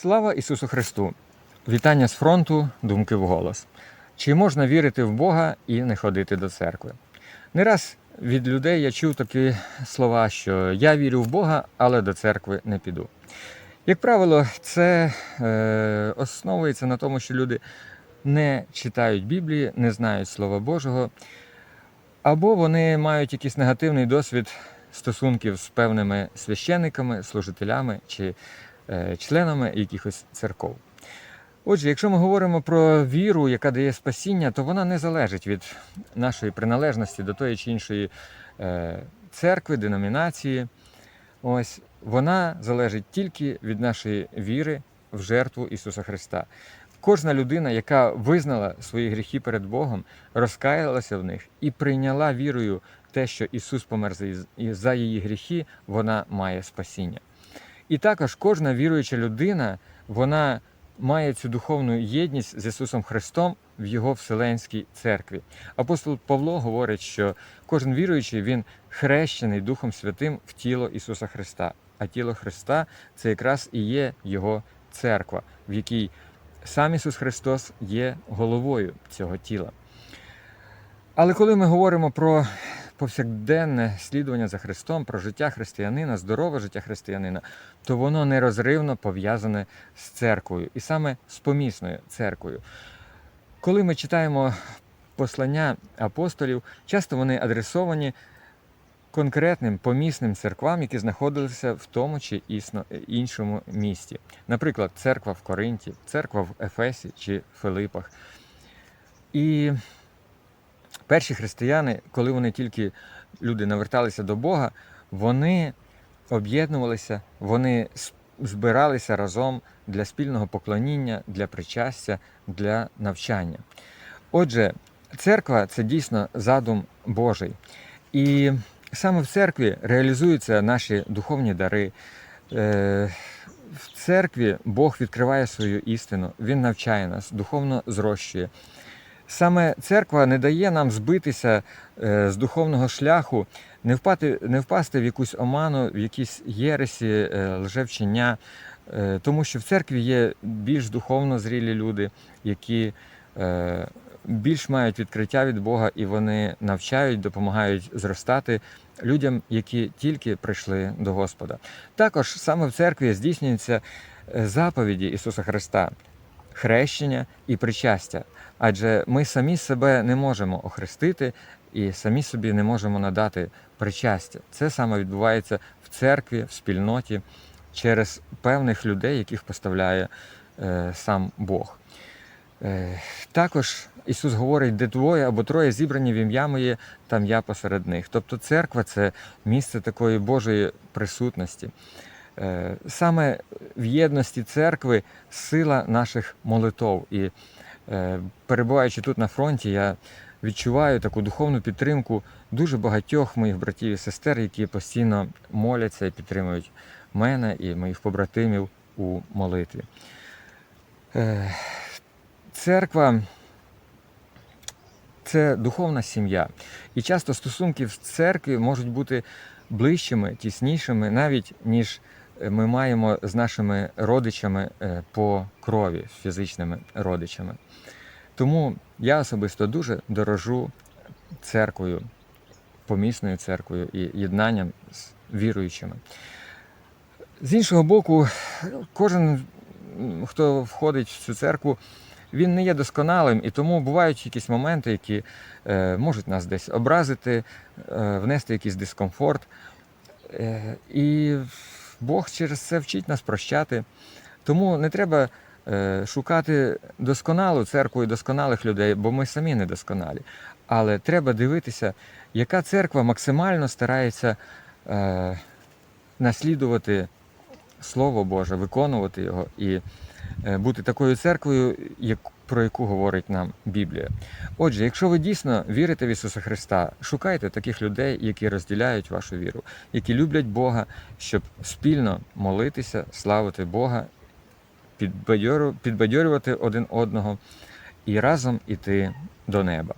Слава Ісусу Христу! Вітання з фронту, думки в голос. Чи можна вірити в Бога і не ходити до церкви? Не раз від людей я чув такі слова, що я вірю в Бога, але до церкви не піду. Як правило, це е, основується на тому, що люди не читають Біблії, не знають Слова Божого, або вони мають якийсь негативний досвід стосунків з певними священниками, служителями чи членами якихось церков. Отже, якщо ми говоримо про віру, яка дає спасіння, то вона не залежить від нашої приналежності до тої чи іншої е, церкви, деномінації. Ось вона залежить тільки від нашої віри в жертву Ісуса Христа. Кожна людина, яка визнала свої гріхи перед Богом, розкаялася в них і прийняла вірою те, що Ісус помер за її гріхи, вона має спасіння. І також кожна віруюча людина, вона має цю духовну єдність з Ісусом Христом в Його Вселенській церкві. Апостол Павло говорить, що кожен віруючий він хрещений Духом Святим в тіло Ісуса Христа. А тіло Христа це якраз і є Його церква, в якій сам Ісус Христос є головою цього тіла. Але коли ми говоримо про повсякденне слідування за Христом, про життя християнина, здорове життя християнина, то воно нерозривно пов'язане з церквою, і саме з помісною церквою. Коли ми читаємо послання апостолів, часто вони адресовані конкретним помісним церквам, які знаходилися в тому чи іншому місті. Наприклад, церква в Коринті, церква в Ефесі чи Филипах. І перші християни, коли вони тільки люди наверталися до Бога, вони об'єднувалися, вони збиралися разом для спільного поклоніння, для причастя, для навчання. Отже, церква це дійсно задум Божий. І саме в церкві реалізуються наші духовні дари. Е, В церкві Бог відкриває свою істину, Він навчає нас, духовно зрощує. Саме церква не дає нам збитися е, з духовного шляху, не впасти, не впасти в якусь оману, в якісь єресі, е, лжевчення, е, тому що в церкві є більш духовно зрілі люди, які більш мають відкриття від Бога і вони навчають, допомагають зростати людям, які тільки прийшли до Господа. Також саме в церкві здійснюються заповіді Ісуса Христа, хрещення і причастя. Адже ми самі себе не можемо охрестити і самі собі не можемо надати причастя. Це саме відбувається в церкві, в спільноті через певних людей, яких поставляє е, сам Бог. Е, також Ісус говорить, де двоє або троє зібрані в ім'я моє, там я посеред них. Тобто церква це місце такої Божої присутності. Е, Саме в єдності церкви сила наших молитов. І е, перебуваючи тут на фронті, я відчуваю таку духовну підтримку дуже багатьох моїх братів і сестер, які постійно моляться і підтримують мене і моїх побратимів у молитві. Е, Церква це духовна сім'я. І часто стосунки в церкві можуть бути ближчими, тіснішими, навіть ніж ми маємо з нашими родичами е, по крові, фізичними родичами. Тому я особисто дуже дорожу церквою, помісною церквою і єднанням з віруючими. З іншого боку, кожен, хто входить в цю церкву, він не є досконалим, і тому бувають якісь моменти, які е, можуть нас десь образити, е, внести якийсь дискомфорт. Е, і Бог через це вчить нас прощати. Тому не треба е, шукати досконалу церкву і досконалих людей, бо ми самі не досконалі. Але треба дивитися, яка церква максимально старається е, наслідувати Слово Боже, виконувати його і е, бути такою церквою, як, про яку говорить нам Біблія. Отже, якщо ви дійсно вірите в Ісуса Христа, шукайте таких людей, які розділяють вашу віру, які люблять Бога, щоб спільно молитися, славити Бога, підбадьорювати один одного і разом іти до неба.